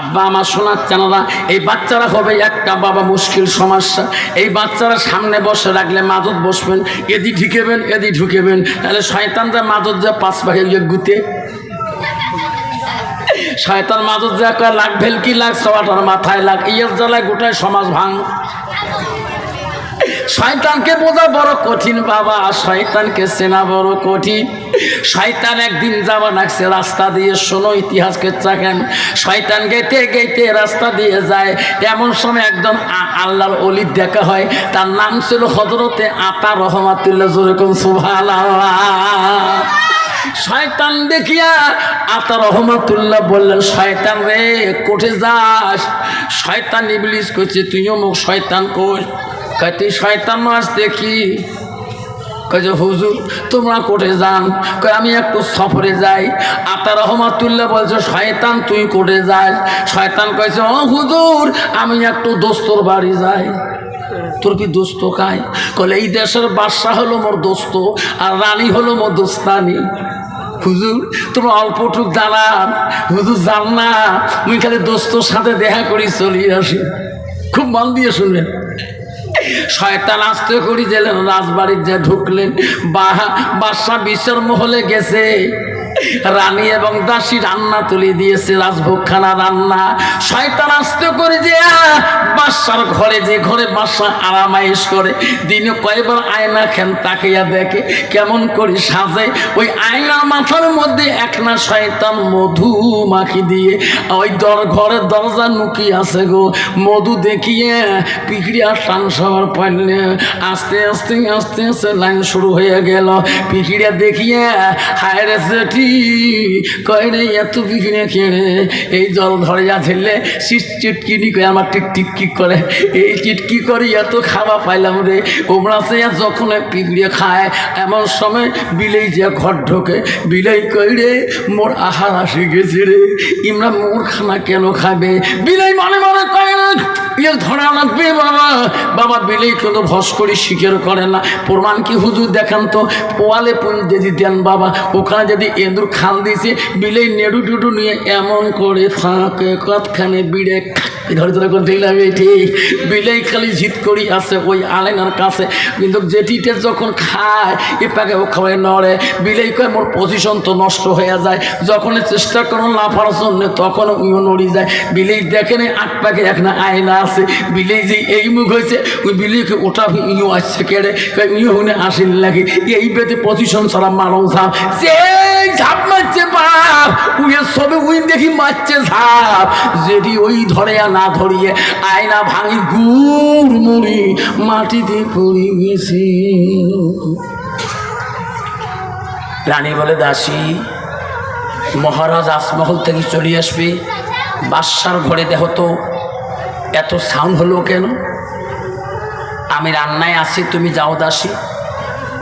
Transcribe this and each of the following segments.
আব্বা, আমার শোনাচ্ছে না এই বাচ্চারা হবে একটা বাবা মুশকিল সমস্যা। এই বাচ্চারা সামনে বসে রাখলে মাদত বসবেন এদি ঢুকেবেন এদি ঢুকেবেন। তাহলে শয়তান যা মাদত যা পাঁচ ভাগে গিয়ে গুতে। শয়তান মাদত যা লাখ ভেলকি লাগ সবাটার মাথায় লাগ ইয়ের জ্বালায় গোটায় সমাজ ভাঙ। শয়তানকে বোঝা বড় কঠিন, বাবা। শয়তানকে চেনা বড় কঠিন। শয়তান একদিন যাবা লাগছে রাস্তা দিয়ে শোনো ইতিহাসকে চাকেন শয়তান গেতে গেতে রাস্তা দিয়ে যায়। এমন সময় একজন আল্লাহর অলির দেখা হয়। তার নাম ছিল হজরতে আতা রহমাতুল্লাহ যেরকম সুভান শয়তান দেখিয়া আতা রহমাতুল্লাহ বললেন, শয়তান রে, কোঠে যাস? শয়তান ইবলিস করছে তুইও মুখ শয়তান কোষ কয় তুই শয়তান মাস দেখি। কয়ে হুজুর, তোমরা কোটে যান। কয়, আমি একটু সফরে যাই। আতা রহমাতুল্লাহ বলছে, শয়তান, তুই কোটে যাস? শয়তান কয়েছে ও হুজুর, আমি একটু দোস্তর বাড়ি যাই। তোর কি দোস্ত খায় কলে এই দেশের বাদশাহ হলো মোর দোস্ত, আর রানী হলো মোর দোস্তানি। হুজুর তোমরা অল্পটুক দাঁড়ান। হুজুর জান না। মুই খালি দোস্তর সাথে দেখা করি চলিয়ে আসি। খুব মন দিয়ে শুনবেন। শয়তান আসতে করি গেলেন রাজবাড়ির যে ঢুকলেন বাহা বাদশা বিশ্বের মহলে গেছে। রানী এবং দাসী রান্না তুলে দিয়েছে রাজভোগখানা রান্না। শয়তান আসতে করে যে বাসার ঘরে যে ঘরে বাসা আরামাইশ করে, দিনে কয়বার আয়না খেন তাকিয়া দেখে, কেমন করে সাজে। ওই আয়না মাথার মধ্যে এক না শয়তান মধু মাখি দিয়ে, ওই দর ঘরের দরজা নুকি আছে গো। মধু দেখিয়ে পিকড়িয়া টান সবার পারলে আস্তে আস্তে আস্তে আস্তে লাইন শুরু হয়ে গেল। পিকড়িয়া দেখিয়ে, হায় রে সেটি কয় রে, এত পিকড়িয়া খেয়ে এই জল ধরে যা ঝেললে শীত চিটকিনি করে আমার টিক টিকি করে? এই চিটকি করে, এত খাওয়া পাইলাম রে। ওমরা সে যখন পিকড়িয়া খায়, এমন সময় বিলেই যে ঘর ঢোকে, বিলেই কই রে, মোর আহার আসে গেছে রে। ইমরা মোর খানা কেন খাবে? বিলেই মানে মানে কয় ইয়ে ধরা লাগবে, বাবা। বাবা, বিলেই কিন্তু ভস করে, স্বীকার করে না। প্রমাণ কি হুজুর দেখান তো? পোয়ালে যদি দেন বাবা। ওখানে যদি এঁদুর খাল দিছে বিলেই নেড়ু টুডু নিয়ে এমন করে ফাঁকে কতখানে বিড়ে ধরে ধরে করতে গেলাম ঠিক বিলেই খালি জিত করি আছে, ওই আলেনার কাছে। কিন্তু যেটিতে যখন খায়, এ পাকে ও খাওয়াই নড়ে। বিলেই কয়, মোর পজিশন তো নষ্ট হয়ে যায়। যখন চেষ্টা করো লাফার জন্য তখন উইও নড়ি যায়। বিলেই দেখেন আট পাকে এক না আয়না আছে। বিলেই যে এই মুখ হয়েছে, ওই বিলেইকে ওটা ইও আসছে কেড়ে। ইও হুনে আসেন লাগে এই বেতে পজিশন ছাড়া মারো ঝাপ। যে ঝাপ মারছে বাপ উইয়ে সবে উই দেখি মারছে ঝাপ। যেটি ওই ধরে আর না ধরিয়ে আয়না ভাঙি গুড় মুড়ি মাটিতে পড়ে গেছে। রানী বলে, দাসী, মহারাজ আসমহল থেকে চলে আসবে। বাদশার ঘরে দেহ তো এত সাউন্ড হলো কেন? আমি রান্নায় আসি তুমি যাও দাসী।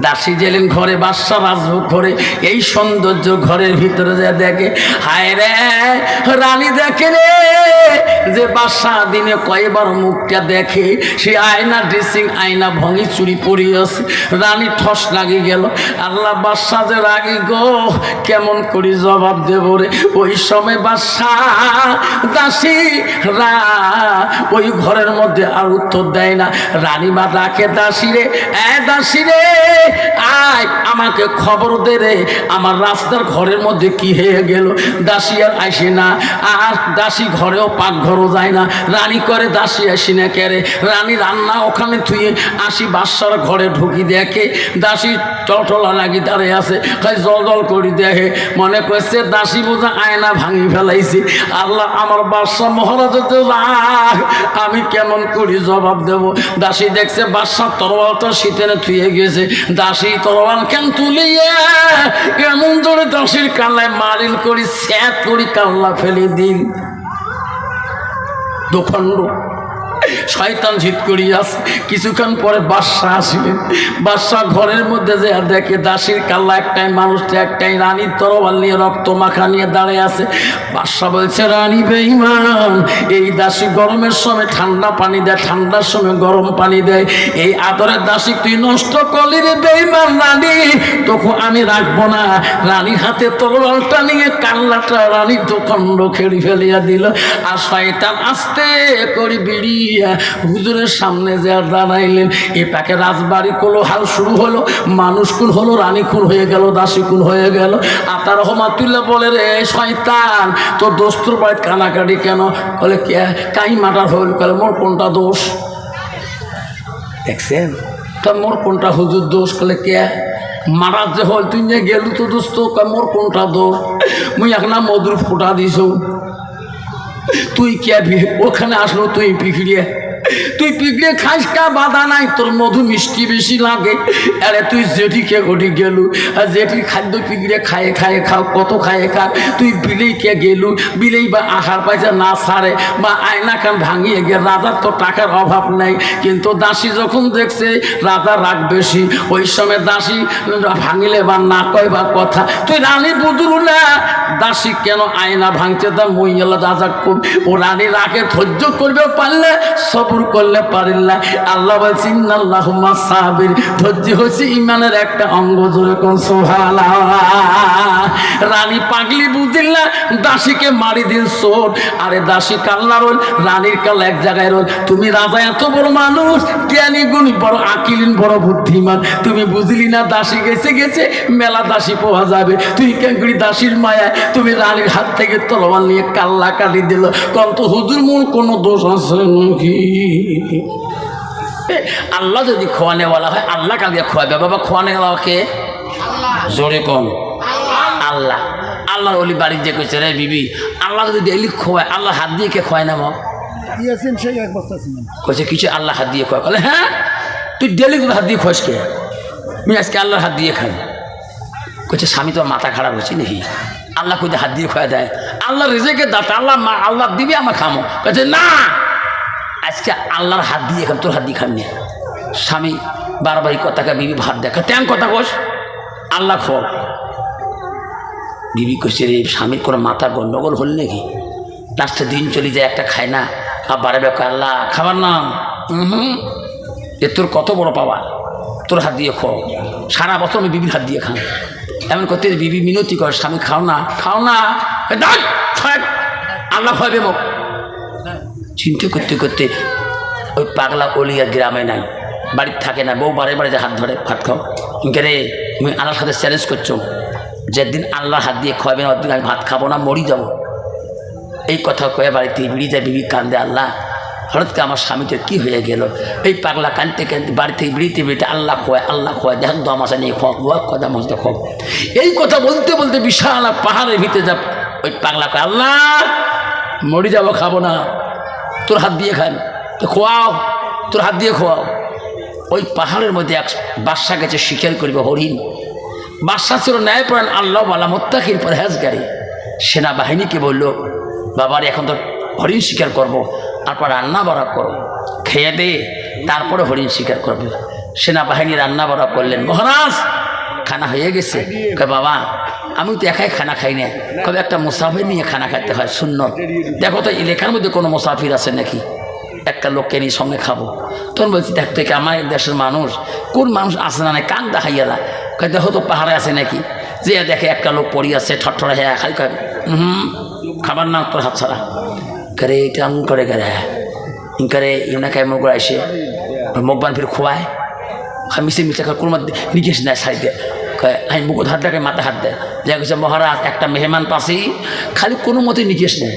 দাসী গেলেন ঘরে বাদশা রাজভোগ ঘরে, এই সৌন্দর্য ঘরের ভিতরে যা দেখে, হায় রে, রানী দেখে রে, যে বাদশা দিনে কয়বার মুখটা দেখে, সে আয়না ড্রেসিং, আয়না ভঙি চুরি পরিয়েছে। রানী ঠস লাগি গেল, আল্লাহ বাদশা যে রাগি গো, কেমন করি জবাব দেব রে? ওই সময় বাদশা দাসী রা, ওই ঘরের মধ্যে আর উত্তর দেয় না। রানীমা ডাকে, দাসী রে, এ দাসী রে আয়, আমাকে খবর দে রে। আমার রাস্তার ঘরের মধ্যে কি হয়ে গেল? দাসী আর আসে না। আর দাসী ঘরেও পাক ঘরও যায় না। রানী করে, দাসী আসি না কেরে? রানী রান্না ওখানে থুয়ে আসি বাসার ঘরে ঢুকি দেখে। দাসী টলটলা লাগি দাঁড়িয়ে আছে। খাই জল জল করি দেখে। মনে করছে, দাসী বোঝা আয়না ভাঙি ফেলাইছি। আল্লাহ আমার বাদশাহ রাগ। আমি কেমন করি জবাব দেব? দাসী দেখছে, বাদশাহ তরোয়ালটা শীতেনে থুয়ে গেছে। দাসী তরোয়াল কেন তুলিয়া? এমন ধরে দাসীর কান্নায় মারিল করি, স্যাত করি কাল্লা ফেলে দিন। দোখণ্ড শয়তান ঝিত করিয়াস কিছুক্ষণ পরে বাদশাহ আসিলেন। বাদশাহ ঘরের মধ্যে যে দেখে দাসির কাল্লা একটাই, মানুষটা একটাই, রানীর তরবাল নিয়ে রক্ত মাখা নিয়ে দাঁড়িয়ে আছে। বাদশাহ বলছে, রানী বেইমান এই দাসী গরমের সময় ঠান্ডা পানি দেয়, ঠান্ডার সময় গরম পানি দেয়। এই আদরের দাসী, তুই নষ্ট করলি রে বেইমান রানী তখন আমি রাখব না। রানীর হাতে তরবালটা নিয়ে কাল্লাটা রানীর দোকান্ড খেড়ি ফেলিয়া দিল। আর শয়তান আস্তে করে বেরিয়ে হুজুরের সামনে যে আর দাঁড়াইলেন, এ পাকে রাজবাড়ি কোলো হাল শুরু হলো, মানুষ খুন হলো, রানী খুন হয়ে গেল, দাসী খুন হয়ে গেল। আতার রহমাতুল্লাহ বলে, রে শয়তান, তোর দোস্তুর বাড়িতে কানাকাটি কেন? বলে, কে? কাই মাটার হইল? বলে, মোর কোনটা দোষ? দেখছেন? তা মোর কোনটা হুজুর দোষ? কলে কে? মারার যে হল, তুই যে গেলু তো দোস্ত মোর কোনটা দোষ? মুই এখন মধুর ফুটা দিছ। তুই কে ওখানে আসলো তুই পিকড়িয়ে তুই পিকড়ে খাইস কা বাধা নাই? তোর মধু মিষ্টি বেশি লাগে। আরে তুই জেঠিকে ঘটি গেলু? আর জেঠির খাদ্য পিকড়ে খায়ে খায়ে খাও, কত খায়ে খা তুই বিলেই কে গেলু? বিলেই বা আহার পাইছে না সারে বা আয়না কান ভাঙিয়ে গে রাজার তো টাকার অভাব নাই। কিন্তু দাসী যখন দেখছে রাজা রাগ বেশি, ওই সময় দাসী ভাঙিলে বা না কয় বা কথা, তুই রানী বুঝলু না? দাসী কেন আয়না ভাঙছে তা মইয়ালা রাজা ও রানী রাগে ধৈর্য করবে পারলে সবুর করলে আল্লাহ বলছি আল্লাহ সাহাবির ধৈর্য হচ্ছে ইমানের একটা অঙ্গ জোরে কোন সোহালা রানী পাগলি বুঝিল্লা দাসীকে মারি দিন সোর আরে দাসী কাল্লা রোল, রানীর কাল এক জায়গায় রোল। তুমি রাজা, এত বড় মানুষ, জ্ঞানী গুণী, বড় আকিলিন, বড় বুদ্ধিমান। তুমি বুঝলি না, দাসী গেছে গেছে, মেলা দাসী পাওয়া যাবে। তুই কেঙ্কুড়ি দাসীর মায়া তুমি রানীর হাত থেকে তলবান নিয়ে কাল্লা কাটি দিল। কন্ত হুজুর মোর কোনো দোষ আছে নাকি? আল্লাহ যদি খোয়ানে বলা হয় আল্লাহ কালকে খোয়াবে। বাবা খোয়ানে কে? জোরে কম আল্লাহ। আল্লাহর অলি বাড়ি যে কইছে রে বিবি আল্লাহ যদি ডেলি খোয়ায় আল্লাহ হাত দিয়ে কে খোয়ায় না মা? দিয়েছেন সেই এক বস্তা ছিলেন কইছে কিছু আল্লাহ হাত দিয়ে খোয়া বলে হ্যাঁ তুই ডেলি তোর হাত দিয়ে খোঁজ কে? আমি আজকে আল্লাহর হাত দিয়ে খাই। কইছে স্বামী তো মাথা খারাপ হয়েছে নাকি? আল্লাহ কইতে হাত দিয়ে খোয়া দেয়। আল্লাহ রেজেকে দাতা আল্লাহ মা আল্লাহ দিবি আমার খামো। কইছে না আজকে আল্লাহর হাত দিয়ে খাম তোর হাত দিয়ে খাম না। স্বামী বারবার এই কথাকে বিবি ভাত দেখা। তেমন কথা কোস। আল্লাহ খো বিবি কইছে রে, স্বামীর কোনো মাথা গণ্ডগোল হল নাকি? লাস্টে দিন চলে যায়, একটা খায় না। আর বারে বেকা আল্লাহ, খাবার নাম। হুম। এ তোর কত বড় পাওয়া তোর হাত দিয়ে খো সারা বছর আমি বিবির হাত দিয়ে খান এমন করতে বিবি মিনতি কর, স্বামী, খাও না খাও না। আল্লাহ খাওয়াবে মোক চিন্তা করতে করতে ওই পাগলা অলিয়া গ্রামে নাই, বাড়িতে থাকে না বউ বারে বারে হাত ধরে ভাত খাও। রে, তুমি আল্লাহর সাথে চ্যালেঞ্জ করছ, যেদিন আল্লাহ হাত দিয়ে খাওয়াবে না, ওদিন আমি ভাত খাব না, মরি যাব। এই কথা কয়ে বাড়িতে বিড়ি যায় বিবি কান্দে আল্লাহ, হঠাৎ আমার স্বামীটা কি হয়ে গেল? এই পাগলা কানতে কানতে বাড়িতে বিড়িতে বিড়িতে আল্লাহ খোয়ায় আল্লাহ খোয়ায়, দেখ দম আসা নিয়ে খোয়া খোয়া কথা মজতে খোয়া এই কথা বলতে বলতে বিশাল পাহাড়ের ভিতরে যা, ওই পাগলা কয়, আল্লাহ, মরি যাব, খাব না। তোর হাত দিয়ে খান। তো খোয়াও, তোর হাত দিয়ে খোয়াও। ওই পাহাড়ের মধ্যে এক বাদশা গেছে, শিকার করবে হরিণ। বাদশা ছিল ন্যায়পরায়ণ, আল্লাহ বালা মোত্তাকির পরহেজগারি। সেনাবাহিনীকে বলল, বাবার এখন তো হরিণ শিকার করব, তারপর রান্না বাড়া করো। খেয়ে দে, তারপরে হরিণ শিকার করবে। সেনাবাহিনী রান্না বাড়া করলেন। মহারাজ, খানা হয়ে গেছে। বাবা আমি তো একাই খানা খাই না। কবে একটা মুসাফির নিয়ে খানা খাইতে হয়, শূন্য। দেখো তো, এলাকার মধ্যে কোনো মুসাফির আছে নাকি? একটা লোককে নিয়ে সঙ্গে খাব। তখন বলছি, দেখ থেকে আমার দেশের মানুষ। কোন মানুষ আসে না, কান দেখাইয়ালা কয়, দেখো তো, পাহাড়ে আছে নাকি? যে দেখে একটা লোক পড়ি আছে ঠট্টরা হ্যাঁ খালি কয় হুম খাবার না তোর হাত ছাড়া করে এটা করে করে ইনকারে ইউনাকে এমন করে আসে বান ফির খোয়ায় মিশে মিশে কোনো নিকেশ নেয় সাইড আমি বুকুত হাত দেখে মাথা হাত দেয় যা গেছে মহারাজ, একটা মেহমান পাশেই খালি কোনো মতে নিকেশ নেয়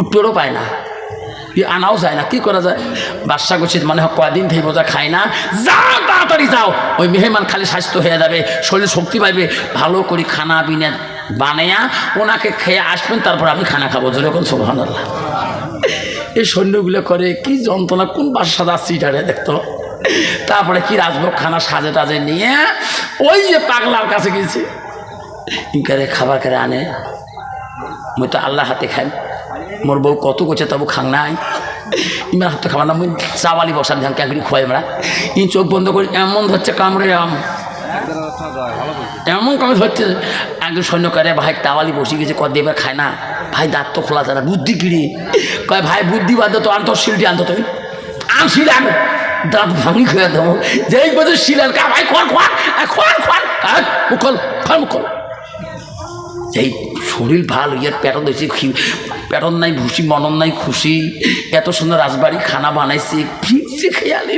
উঠতেও পায় না, ই আনাও যায় না, কি করা যায়? বাদশা করছে মানে কয়দিন থেকে বোঝা খায় না, যাও তাড়াতাড়ি যাও, ওই মেহমান খালি স্বাস্থ্য হয়ে যাবে, শরীরে শক্তি পাইবে, ভালো করে খানা পিনা বানায়া ওনাকে খেয়ে আসবেন, তারপর আমি খানা খাব। যেরকম আল্লাহ এই সৈন্যগুলো করে, কি যন্ত্রণা, কোন বাসা যাচ্ছি দেখতো? তারপরে কি রাজভোগ খানা সাজে টাজে নিয়ে ওই যে পাগলার কাছে গেছি। ইনকারে খাবার করে আনে? মুই তো আল্লাহ হাতে খাই। মোর বউ কত করছে তবু খাং নাই। ইমার হাতে খাবার নাম চাওয়ালি বসার ধ্যান ক্যাঁকড়ি খোয়াই আমরা। ইন চোখ বন্ধ করে, এমন ধরছে কামড়ে আম। এমন কামড় ধরছে। একজন সৈন্যকারে ভাই তাওয়ালি বসে গেছে কদ দেবে খায় না। ভাই দাঁত তো খোলা যায় না, বুদ্ধি কিড়ি কয় ভাই বুদ্ধি বাদ তো, আনতো শিলটি আনতো তুমি আন শিল দাঁত ভাঙি খেয়ে দেবো। যেই বছর শিল আন কা ভাই খোয়ার খোয়ার খোয়ার খোয়ার মুখল খোয়ার মুখল। এই শরীর ভালো ইয়ার প্যাটন দিয়েছে প্যাটন নাই, ভুসি, মনন নাই, খুশি। এত সুন্দর রাজবাড়ি, খানা বানাইছে ফিরছে খেয়ালি।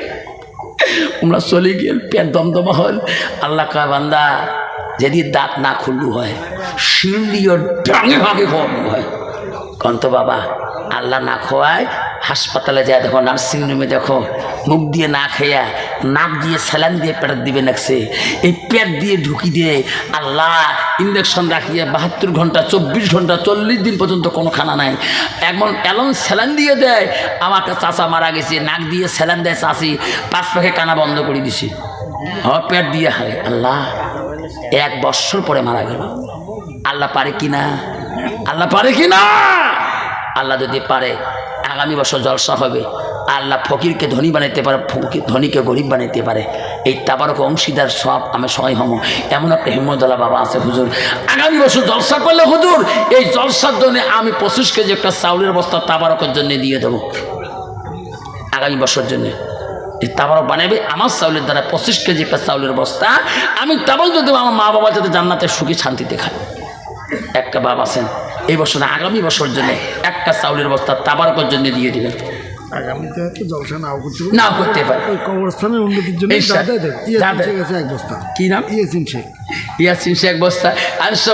আমরা চলে গেল, পেট দমদমা হল। আল্লাহ কা বান্দা যদি দাঁত না খুললু হয়, শিল দিয়ে ডাঙে ভাগে খাওয়ানো হয় কন্ত বাবা, আল্লাহ না খোয়ায়, হাসপাতালে যায়, দেখো নার্সিং রুমে দেখো, মুখ দিয়ে না খেয়া, নাক দিয়ে স্যালান দিয়ে পেট দিবে নাকছে। এই পেট দিয়ে ঢুকি দিয়ে আল্লাহ ইঞ্জেকশন রাখিয়ে বাহাত্তর ঘণ্টা, চব্বিশ ঘণ্টা, চল্লিশ দিন পর্যন্ত কোনো খানা নাই। এমন এমন স্যালান দিয়ে দেয় আমাকে চাচা মারা গেছে, নাক দিয়ে স্যালান দেয় চাষি পাঁচ পাখে কানা বন্ধ করে দিছে। হ, পেট দিয়ে হারে আল্লাহ, এক বৎসর পরে মারা গেল। আল্লাহ পারে কি না? আল্লাহ পারে কি না? আল্লাহ যদি পারে, আগামী বছর জলসা হবে। আল্লাহ ফকিরকে ধনী বানাইতে পারে ধনীকে গরিব বানাইতে পারে। এই তাবারক অংশীদার সব আমি সহায় হম এমন একটা হিম্মতলা বাবা আছে, হুজুর। আগামী বছর জলসা করলে, হুজুর, এই জলসার জন্য আমি পঁচিশ কেজি একটা চাউলের বস্তা তাবারকের জন্য দিয়ে দেবো। আগামী বছর জন্য। এই তাবারক বানাবে, আমার চাউলের দ্বারা পঁচিশ কেজি একটা চাউলের বস্তা, আমি তাবল যদি আমার মা বাবা যাতে জান্নাতে সুখী শান্তিতে খায় একটা বাপ আছেন। এই বছর আগামী বছর জন্য একটা চাউলের বস্তা তাবার জন্য দিয়ে দিবেন। আগামীতে হয়তো জলসা নাও করতে নাও করতে পারে। ওই কবরস্থানের উন্নতির জন্য এক বস্তা। কি নাম? ইয়াসিন শেখ। ইয়াসিন শেখ বস্তা।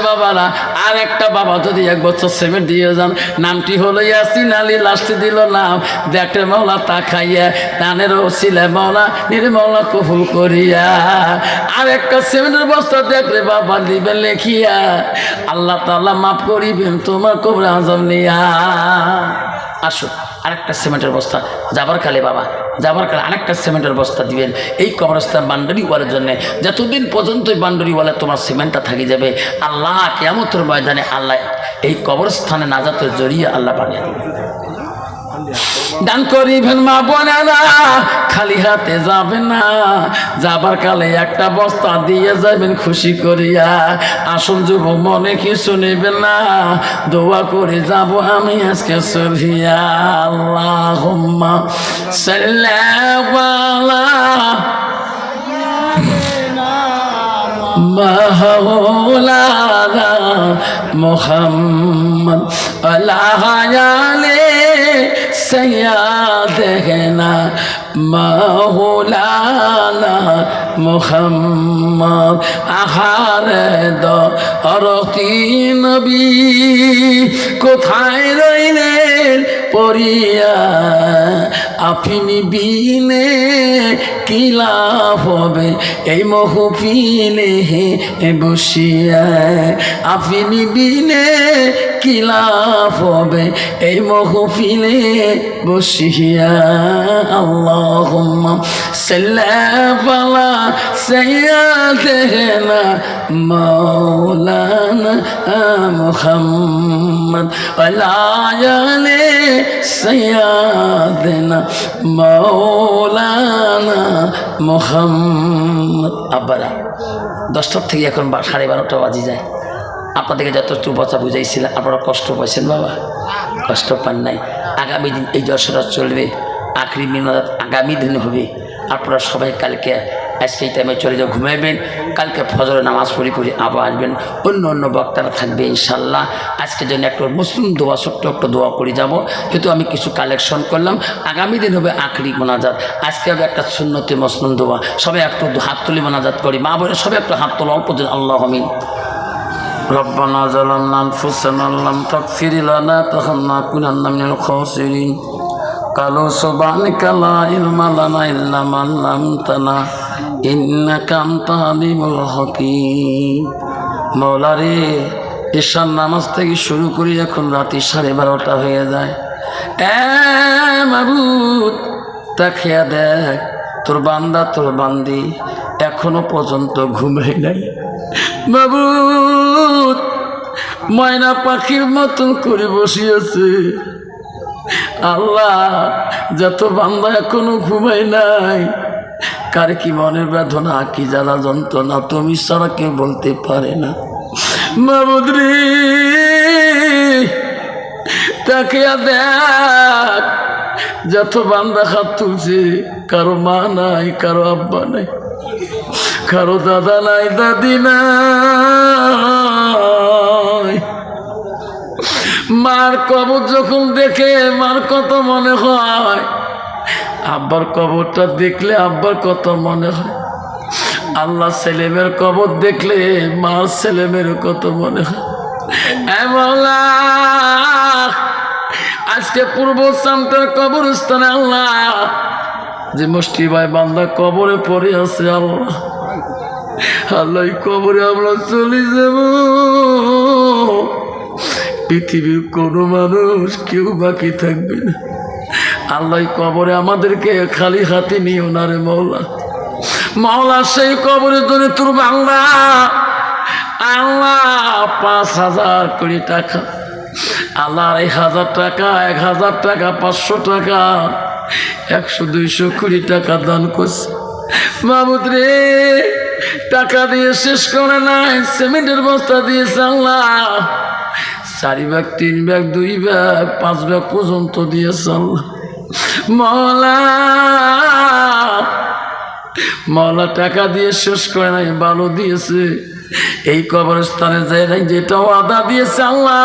বাবারা আর একটা বাবা যদি এক বছর সেমেন্ট দিয়ে যান নামটি হলো ইয়াসিন আলী লাস্টে দিল নাম। দেখে মৌলা তা খাইয়া দানের ছিলে মৌলা নির্মলা কবুল করিয়া। আর একটা সেমেন্টের বস্তা দেখলে বাবা দিবেন লেখিয়া। আল্লাহ তাল্লাহ মাফ করিবেন তোমার কবর আজম নিয়া। আসো। আরেকটা সিমেন্টের বস্তা। যাবার কালে বাবা, যাবার কালে আরেকটা সিমেন্টের বস্তা দিবেন। এই কবরস্থান বান্ডারি ওয়ালের জন্যে। যতদিন পর্যন্ত এই বান্ডারি ওয়ালে তোমার সিমেন্টটা থাকি যাবে, আল্লাহ কেমতের ময়দানে আল্লাহ এই কবরস্থানে নাজাতের জড়িয়ে আল্লাহ বানিয়ে দেবে দান করিবেন মা বোনেরা, খালি হাতে যাবেন না। যাবার কালে একটা বস্তা দিয়ে যাবেন খুশি করিয়া। আসল যুব মনে কিছু নেবেন না। দোয়া করে যাব আমি আজকে সরিয়া আল্লাহ সাল্লাহ মোহাম্মদ আল্লাহ سيادنا مولانا محمد আহারে দরতি নবী কোথায় রইলেন পড়িয়া আপনি বিনে কি লাভ হবে এই মহফিলে বসিয়া আপনি বিনে কি লাভ হবে? এই মহফিলে বসিয়া আল্লাহ সাল্লাফালা সৈয়াদেনা মৌলানা মুহাম্মদ আলায়ালে সৈয়াদেনা মৌলানা মুহাম্মদ। আবারা দশটার থেকে এখন সাড়ে বারোটা বাজি যায়। আপনাদেরকে যতটুকু বচা বুঝাইছিলাম আপনারা কষ্ট পাইছেন বাবা। কষ্ট পান নাই। আগামী দিন এই জলসাটা চলবে। আখরি মিনাত আগামী দিন হবে। আপনারা সবাই কালকে, আজকে এই টাইমে চলে যাও, ঘুমাইবেন। কালকে ফজরে নামাজ পড়ি পড়ি আবার আসবেন। অন্য অন্য বক্তারা থাকবে ইনশাল্লাহ আজকের জন্য একটু মুসলিম দোয়া, ছোট্ট একটা দোয়া করে যাব। যেহেতু আমি কিছু কালেকশন করলাম, আগামী দিন হবে আখরি মোনাজাত। আজকে হবে একটা সুন্নতি মুসলিম দোয়া। সবাই একটু হাত তুলি মোনাজাত করি। মা বলে সবাই একটু হাত তোলা, অল্প দিন আল্লাহ আমিন। ربنا ظلمنا أنفسنا لم تغفر لنا تخلنا كنا من الخاسرين قالوا سبحانك لا علم لنا إلا ما علمتنا إنك أنت عليم الحكيم মৌলারে ঈশান নামাজ থেকে শুরু করি এখন রাতে সাড়ে বারোটা হয়ে যায় এ মাবুদ তা খেয়া দেখ তোর বান্দা তোর বান্দি এখনো পর্যন্ত ঘুমাই নাই বাবু ময়না পাখির মতন করে বসিয়েছে। আল্লাহ, যত বান্দা এখনও ঘুমাই নাই, কার কি মনের বেদনা, কি জ্বালা যন্ত্রণা, তুমি ছাড়া কেউ বলতে পারে না। মামুদ্রি, তাকে দেখ। যত বান্দা হাত তুলছে, কারও মা নাই, কারও আব্বা নাই, কারও দাদা নাই, দাদি নাই। কবর যখন দেখে, মার কত মনে হয়? আব্বার কবরটা দেখলে আব্বার কত মনে হয়? আল্লাহ ছেলেমের কবর দেখলে মার ছেলেমের কত মনে হয়? আজকে পূর্ব সামটার কবরস্থানে আল্লাহ, যে মুষ্টি ভাই বান্দা কবরে পড়ে আছে আল্লাহ। আল্লাহ কবরে আমরা চলে যাব। পৃথিবীর কোনো মানুষ কেউ বাকি থাকবে না। আল্লাহ কবরে আমাদেরকে খালি হাতে নিও না রে মৌলা। সেই কবরের জন্য তোর বাংলা আল্লাহ, পাঁচ হাজার কোটি টাকা। আল্লাহ আড়াই হাজার টাকা, এক হাজার টাকা, পাঁচশো টাকা, একশো, দুইশো কোটি টাকা দান করছে। মাহমুদ রে, টাকা দিয়ে শেষ করে নাই, সিমেন্টের বস্তা দিয়েছে আল্লাহ। চারি ব্যাগ তিন ব্যাগ দুই ব্যাগ পাঁচ ব্যাগ পর্যন্ত দিয়েছেন। মলা মাওলা টাকা দিয়ে শেষ করে নাই ভালো দিয়েছে। এই কবরস্থানে যাই নাই, যেটা আদা দিয়েছে আল্লাহ,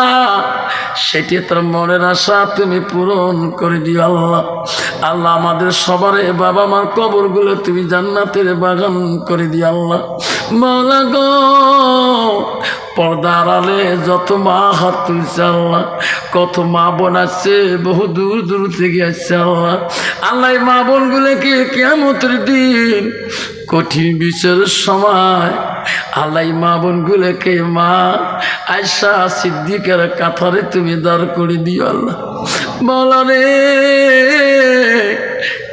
সেটি তার মনের আশা তুমি পূরণ করে দিও আল্লাহ। আল্লাহ আমাদের সবার, বাবা মার কবরগুলো তুমি জান্নাতের বাগান করে দিও আল্লাহ। মাওলা গো পর্দা আড়ালে যত মা হাত তুলছে আল্লাহ, কত মা বোন আছে, বহু দূর দূর থেকে আসছে আল্লাহ। আল্লাহ মা বোনগুলোকে কেমতের দিন কঠিন বিচারের সময় আল্লাহ মা বোনগুলোকে মা আয়সা সিদ্দিকের কাথারে তুমি দাঁড় করে দিও আল্লাহ। বলা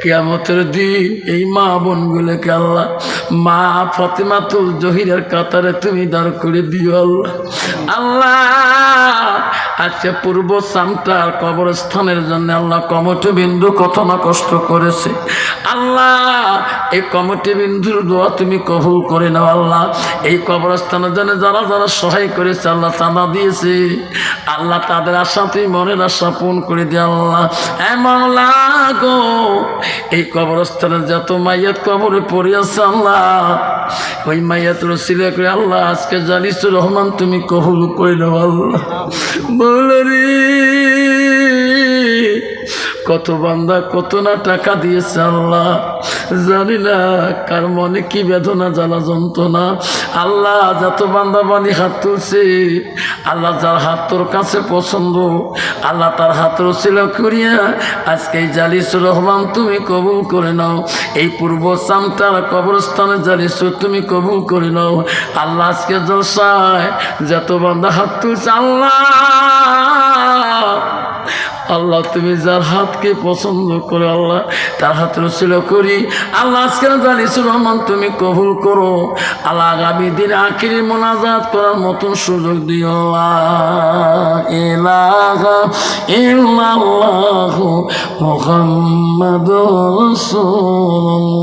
কেমতের দিন এই মা বোন বোনগুলোকে আল্লাহ, মা ফতেমাতুল জহিরের কাতারে তুমি দাঁড় করে দিও আল্লাহ। আল্লাহ আজকে পূর্ব সামটার কবরস্থানের জন্য আল্লাহ কমটি বিন্দু কত না কষ্ট করেছে। আল্লাহ, এই কমটি বিন্দুর দোয়া তুমি কবুল করে নাও আল্লাহ। এই কবরস্থানের জন্য যারা যারা সহায় করেছে, আল্লাহ চাঁদা দিয়েছে। আল্লাহ তাদের আশা তুমি মনের আশা পূরণ করে দিয়ে আল্লাহ। এমন লাগো এই কবরস্থানের যত মাইয়াত কবরে পড়ে আছে আল্লাহ ওই মাইয়াত রসিলে করে, আল্লাহ, আজকে জানিস তো রহমান, তুমি কবুল করে নাও, আল্লাহ। বলরি কত বান্দা, কত না টাকা দিয়েছে আল্লাহ। জানি না কার মনে কি বেদনা, জ্বালা, যন্ত্রণা। আল্লাহ যত বান্দা বানি হাত তুলছে, আল্লাহ যার হাত তোর কাছে পছন্দ, আল্লাহ তার হাত রসিল করিয়া আজকে এই জালিসুর রহমান তুমি কবুল করে নাও। এই পূর্ব সামটার কবরস্থানে জালিসু তুমি কবুল করে নাও। আল্লাহ আজকে জলসায় যত বান্দা হাত তুলছে, আল্লাহ আল্লাহ, তুমি যার হাতকে পছন্দ করে আল্লাহ, তার হাত রসিল করি। আল্লাহ, আজকে জানিসুর রহমান, তুমি কবুল করো। আল্লাহ, আগামী দিন আখিরি মোনাজাত করার মতন সুযোগ দিও। এলাহা ইল্লাল্লাহ মুহাম্মাদুর রাসূলুল্লাহ।